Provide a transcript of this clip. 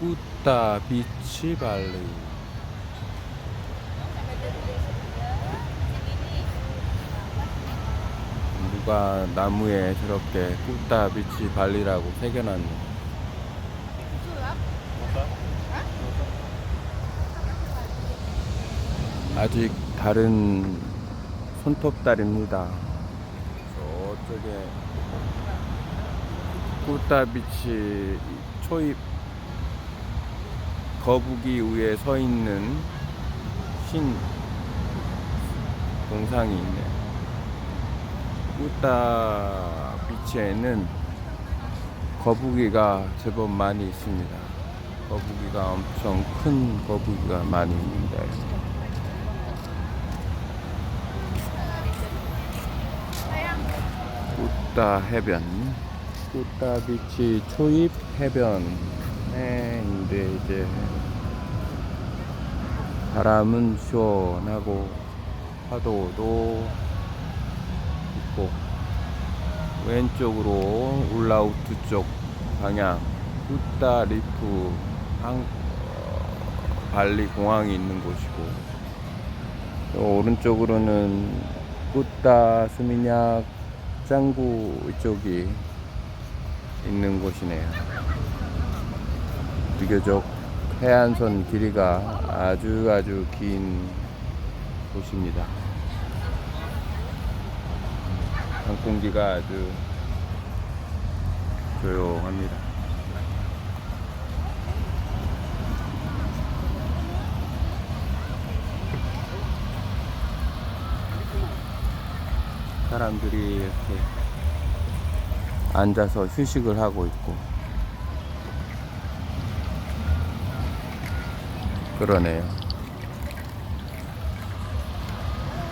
꾸따 비치 발리 누가 나무에 저렇게 꾸따 비치 발리라고 새겨놨네. 아직 다른 손톱다리입니다. 저쪽에 꾸따 비치 초입 거북이 위에 서 있는 신 동상이 있네요. 꾸따 비치에는 거북이가 제법 많이 있습니다. 거북이가 엄청 큰 거북이가 많이 있는데 꾸따 해변 꾸따 비치 초입 해변 에 인데 이제 바람은 시원하고 파도도 있고 왼쪽으로 울라우트 쪽 방향 꾸따 리프 항, 어, 발리 공항이 있는 곳이고 또 오른쪽으로는 꾸따 스미냑 짱구 이쪽이 있는 곳이네요. 비교적 해안선 길이가 아주 아주 긴 곳입니다. 항공기가 아주 조용합니다. 사람들이 이렇게 앉아서 휴식을 하고 있고 그러네요.